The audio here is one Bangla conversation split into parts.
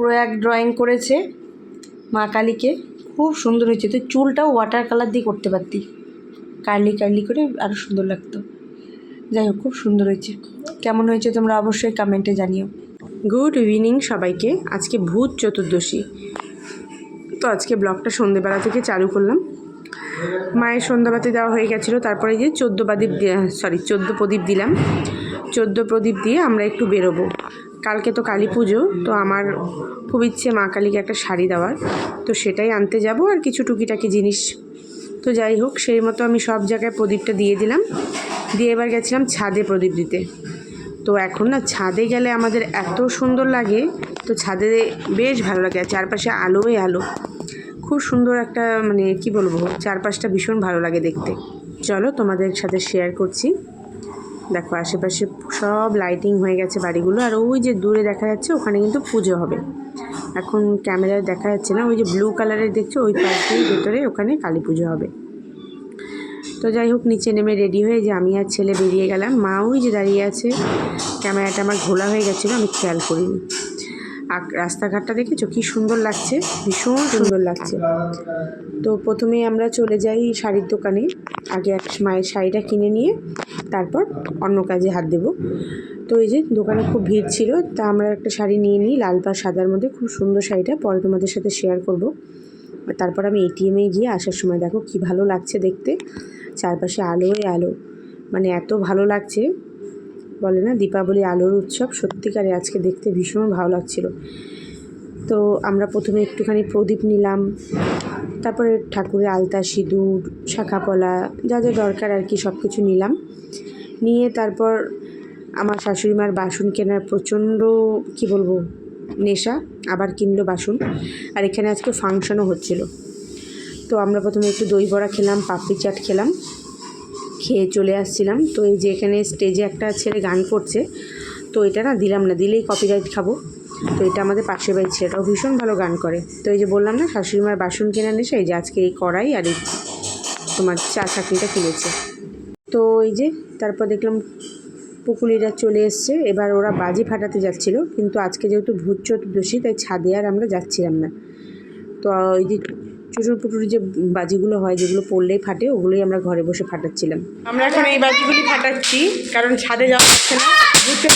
পুরো এক ড্রয়িং করেছে মা কালীকে। খুব সুন্দর হয়েছে। তো চুলটাও ওয়াটার কালার দিয়ে করতে পারতি। কার্লি কার্লি করে আরও সুন্দর লাগতো। যাই হোক, খুব সুন্দর হয়েছে। কেমন হয়েছে তোমরা অবশ্যই কমেন্টে জানিও। গুড ইভিনিং সবাইকে। আজকে ভূত চতুর্দশী। তো আজকে ব্লগটা সন্ধেবেলা থেকে চালু করলাম। মায়ের সন্ধ্যাবাতি দেওয়া হয়ে গেছিল। তারপরে যে চোদ্দ প্রদীপ সরি চোদ্দ প্রদীপ দিলাম। চোদ্দ প্রদীপ দিয়ে আমরা একটু বেরোবো। কালকে তো কালী পুজো, তো আমার খুব ইচ্ছে মা কালীকে একটা শাড়ি দেওয়ার। তো সেটাই আনতে যাব আর কিছু টুকিটাকি জিনিস। তো যাই হোক, সেই মতো আমি সব জায়গায় প্রদীপটা দিয়ে দিলাম। দিয়ে এবার গেছিলাম ছাদে প্রদীপ দিতে। তো এখন না, ছাদে গেলে আমাদের এত সুন্দর লাগে, তো ছাদে বেশ ভালো লাগে। চারপাশে আলোই আলো। খুব সুন্দর একটা মানে কি বলব, চারপাশটা ভীষণ ভালো লাগে দেখতে। চলো তোমাদের সাথে শেয়ার করছি। দেখো, আশেপাশে সব লাইটিং হয়ে গেছে বাড়িগুলো। আর ওই যে দূরে দেখা যাচ্ছে, ওখানে কিন্তু পুজো হবে। এখন ক্যামেরায় দেখা যাচ্ছে না, ওই যে ব্লু কালারের দেখছ, ওই পার্কের ভেতরে ওখানে কালী পুজো হবে। তো যাই হোক, নিচে নেমে রেডি হয়ে যে আমি আর ছেলে বেরিয়ে গেলাম। মা ওই যে দাঁড়িয়ে আছে। ক্যামেরাটা আমার ঘোলা হয়ে গেছিল, আমি খেয়াল করিনি। আর রাস্তাঘাটটা দেখেছ? কি সুন্দর লাগছে। ভীষণ সুন্দর লাগছে। তো প্রথমে আমরা চলে যাই শাড়ির দোকানে। আগে এক মায়ের শাড়িটা কিনে নিয়ে তারপর অন্য কাজে হাত দেব। তো এই যে দোকানে খুব ভিড় ছিল, তা আমরা একটা শাড়ি নিয়ে নিই, লাল পা সাদার মধ্যে। খুব সুন্দর শাড়িটা, পরে তোমাদের সাথে শেয়ার করব। তারপর আমি এটিএমে গিয়ে আসার সময় দেখো কি ভালো লাগছে দেখতে। চারপাশে আলোয় আলো মানে এত ভালো লাগছে। বলে না, দীপাবলি আলোর উৎসব, সত্যিকারে আজকে দেখতে ভীষণ ভালো লাগছিল। তো আমরা প্রথমে একটুখানি প্রদীপ নিলাম, তারপরে ঠাকুরের আলতা, সিঁদুর, শাখাপলা, যা যা দরকার আর কি সব কিছু নিলাম। নিয়ে তারপর আমার শাশুড়ি মার বাসন কেনার প্রচণ্ড, কি বলব, নেশা, আবার কিনলো বাসন। আর এখানে আজকে ফাংশনও হচ্ছিল। তো আমরা প্রথমে একটু দই বড়া খেলাম, পাপড়ি চাট খেলাম, খেয়ে চলে আসছিলাম। তো এই যে এখানে স্টেজে একটা ছেলে গান করছে, তো এটা না দিলাম না, দিলেই কপিরাইট খাব। তো এটা আমাদের পাশের বাড়ির ছেলেটাও ভীষণ ভালো গান করে। তো এই যে বললাম না, শাশুড়ি মার বাসন কেনা নেশে, এই যে আজকে এই কড়াই আর এই তোমার চা চাকরিটা কিনেছে। তো এই যে তারপর দেখলাম পুকুলিরা চলে এসছে। এবার ওরা বাজি ফাটাতে যাচ্ছিল, কিন্তু আজকে যেহেতু ভূত চতুর্দশী, তাই ছাদে আর আমরা যাচ্ছিলাম না। তো ওই যে চুটুর পুটুর যে বাজিগুলো হয় যেগুলো পড়লেই ফাটে ওগুলোই আমরা ঘরে বসে ফাটাচ্ছিলাম। আমরা এখন এই বাজিগুলি ফাটাচ্ছি কারণ ছাদে যাওয়া হচ্ছে না। গেছে।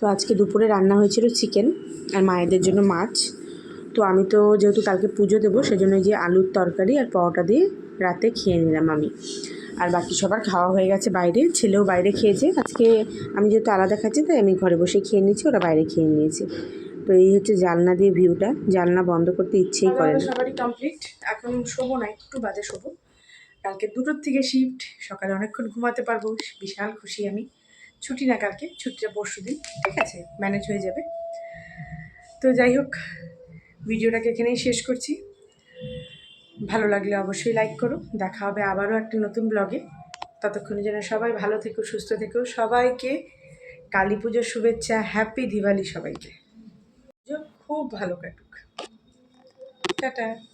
তো আজকে দুপুরে রান্না হয়েছিল চিকেন আর মায়েদের জন্য মাছ। তো আমি তো যেহেতু কালকে পুজো দেবো সেজন্য যে আলুর তরকারি আর পরোটা দিয়ে রাতে খেয়ে নিলাম আমি। আর বাকি সবার খাওয়া হয়ে গেছে বাইরে ছেলেও বাইরে খেয়েছে। আজকে আমি যেহেতু আলাদা খাচ্ছি তাই আমি ঘরে বসে খেয়ে নিয়েছি ওরা বাইরে খেয়ে নিয়েছে। তো এই হচ্ছে জালনা দিয়ে ভিউটা জালনা বন্ধ করতে ইচ্ছেই করে না। সবারই কমপ্লিট এখন শোবো না একটু বাজে শোবো। কালকে দুটোর থেকে শিফট সকালে অনেকক্ষণ ঘুমাতে পারব বিশাল খুশি আমি। ছুটি না কালকে ছুটিটা পরশু দিন ঠিক আছে ম্যানেজ হয়ে যাবে। তো যাই হোক ভিডিওটাকে এখানেই শেষ করছি। ভালো লাগলে অবশ্যই লাইক করো। দেখা হবে আবারও একটা নতুন ব্লগে ততক্ষণে যেন সবাই ভালো থেকো, সুস্থ থেকো। সবাইকে কালী পুজোর শুভেচ্ছা হ্যাপি দিওয়ালি সবাইকে। খুব ভালো কাটুক। টাটা।